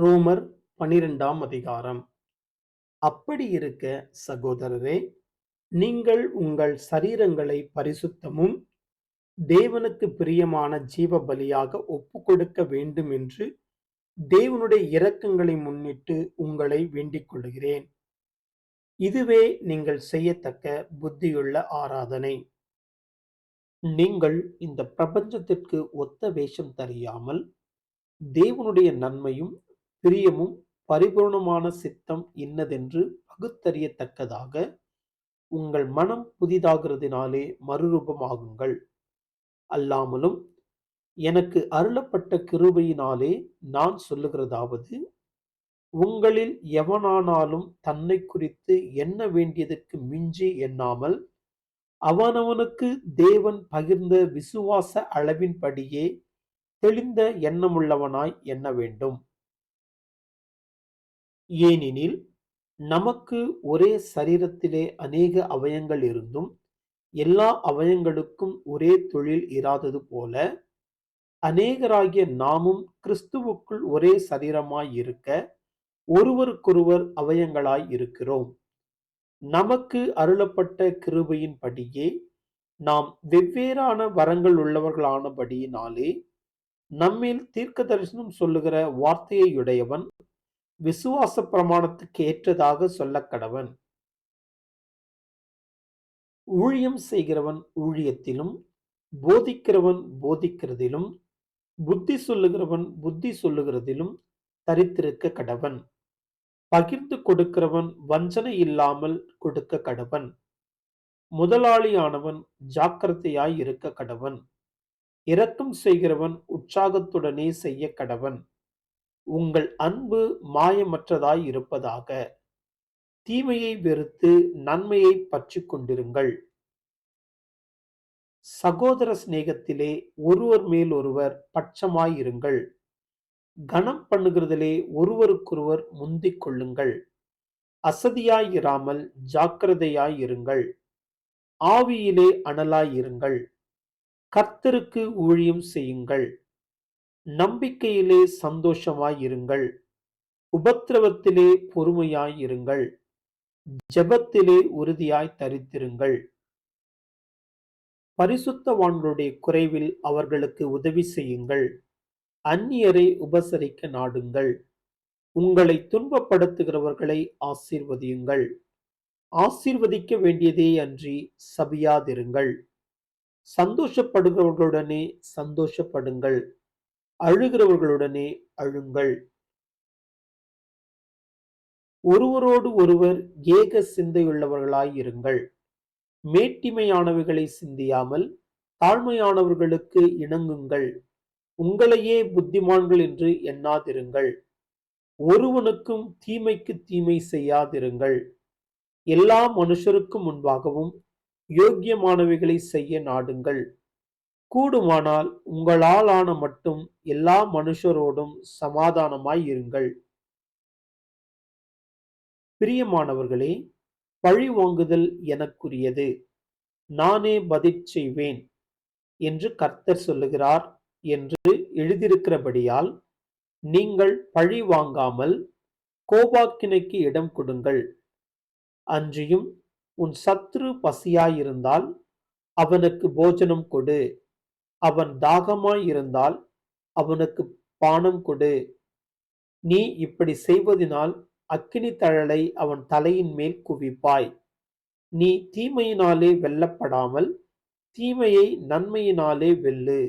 ரோமர் பனிரெண்டாம் அதிகாரம். அப்படி இருக்க சகோதரரே நீங்கள் உங்கள் சரீரங்களை பரிசுத்தமும் தேவனுக்கு பிரியமான ஜீவ பலியாக ஒப்புக்கொடுக்க வேண்டும் என்று தேவனுடைய இரக்கங்களை முன்னிட்டு உங்களை வேண்டிக் கொள்கிறேன் இதுவே நீங்கள் செய்யத்தக்க புத்தியுள்ள ஆராதனை. நீங்கள் இந்த பிரபஞ்சத்திற்கு ஒத்த வேஷம் தெரியாமல் தேவனுடைய நன்மையும் பிரியமும் பரிபூர்ணமான சித்தம் இன்னதென்று பகுத்தறியத்தக்கதாக உங்கள் மனம் புதிதாகிறதினாலே மறுரூபமாகுங்கள். அல்லாமலும் எனக்கு அருளப்பட்ட கிருபையினாலே நான் சொல்லுகிறதாவது உங்களில் எவனானாலும் தன்னை குறித்து எண்ண வேண்டியதற்கு மிஞ்சி எண்ணாமல் அவனவனுக்கு தேவன் பகிர்ந்த விசுவாச அளவின்படியே தெளிந்த எண்ணமுள்ளவனாய் எண்ண வேண்டும். ஏனெனில் நமக்கு ஒரே சரீரத்திலே அநேக அவயங்கள் இருந்தும் எல்லா அவயங்களுக்கும் ஒரே தொழில் இராதது போல அநேகராகிய நாமும் கிறிஸ்துவுக்குள் ஒரே சரீரமாய் இருக்க ஒருவருக்கொருவர் அவயங்களாய் இருக்கிறோம். நமக்கு அருளப்பட்ட கிருபையின்படியே நாம் வெவ்வேறான வரங்கள் உள்ளவர்களானபடியினாலே நம்மில் தீர்க்க தரிசனம் சொல்லுகிற வார்த்தையுடையவன் விசுவாச பிரமாணத்துக்கு ஏற்றதாக சொல்ல கடவன். ஊழியம் செய்கிறவன் ஊழியத்திலும் போதிக்கிறவன் போதிக்கிறதிலும் புத்தி சொல்லுகிறவன் புத்தி சொல்லுகிறதிலும் தரித்திருக்க கடவன். பகிர்ந்து கொடுக்கிறவன் வஞ்சனை இல்லாமல் கொடுக்க கடவன். முதலாளியானவன் ஜாக்கிரதையாய் இருக்க கடவன். இரக்கம் செய்கிறவன் உற்சாகத்துடனே செய்ய கடவன். உங்கள் அன்பு மாயமற்றதாய் இருப்பதாக. தீமையை வெறுத்து நன்மையை பற்றி கொண்டிருங்கள். சகோதர சிநேகத்திலே ஒருவர் மேல் ஒருவர் பட்சமாயிருங்கள் கனம் பண்ணுகிறதிலே ஒருவருக்கொருவர் முந்திக் கொள்ளுங்கள். அசதியாயிராமல் ஜாக்கிரதையாயிருங்கள் ஆவியிலே அனலாயிருங்கள் கர்த்தருக்கு ஊழியம் செய்யுங்கள். நம்பிக்கையிலே சந்தோஷமாயிருங்கள் உபத்திரவத்திலே பொறுமையாயிருங்கள் ஜெபத்திலே உறுதியாய் தரித்திருங்கள். பரிசுத்தவான்களுடைய குறைவில் அவர்களுக்கு உதவி செய்யுங்கள். அந்நியரை உபசரிக்க நாடுங்கள். உங்களை துன்பப்படுத்துகிறவர்களை ஆசீர்வதியுங்கள். ஆசீர்வதிக்க வேண்டியதே அன்றி சபியாதிருங்கள். சந்தோஷப்படுகிறவர்களுடனே சந்தோஷப்படுங்கள். அழுகிறவர்களுடனே அழுங்கள். ஒருவரோடு ஒருவர் ஏக சிந்தையுள்ளவர்களாயிருங்கள் மேட்டிமையானவைகளை சிந்தியாமல் தாழ்மையானவர்களுக்கு இணங்குங்கள். உங்களையே புத்திமான்கள் என்று எண்ணாதிருங்கள். ஒருவனுக்கும் தீமைக்கு தீமை செய்யாதிருங்கள். எல்லா மனுஷருக்கும் முன்பாகவும் யோக்கியமானவைகளை செய்ய நாடுங்கள். கூடுமானால் உங்களாலான மட்டும் எல்லா மனுஷரோடும் சமாதானமாய் இருங்கள். பிரியமானவர்களே பழி வாங்குதல் எனக்குரியது. நானே பதில் செய்வேன் என்று கர்த்தர் சொல்லுகிறார் என்று எழுதியிருக்கிறபடியால் நீங்கள் பழி வாங்காமல் கோபாக்கினைக்கு இடம் கொடுங்கள். அன்றியும் உன் சத்ரு பசியாயிருந்தால் அவனுக்கு போஜனம் கொடு. அவன் தாகமாய் இருந்தால் அவனுக்கு பானம் கொடு. நீ இப்படி செய்வதினால் அக்கினி தழலை அவன் தலையின் மேல் குவிப்பாய். நீ தீமையினாலே வெல்லப்படாமல் தீமையை நன்மையினாலே வெல்லு.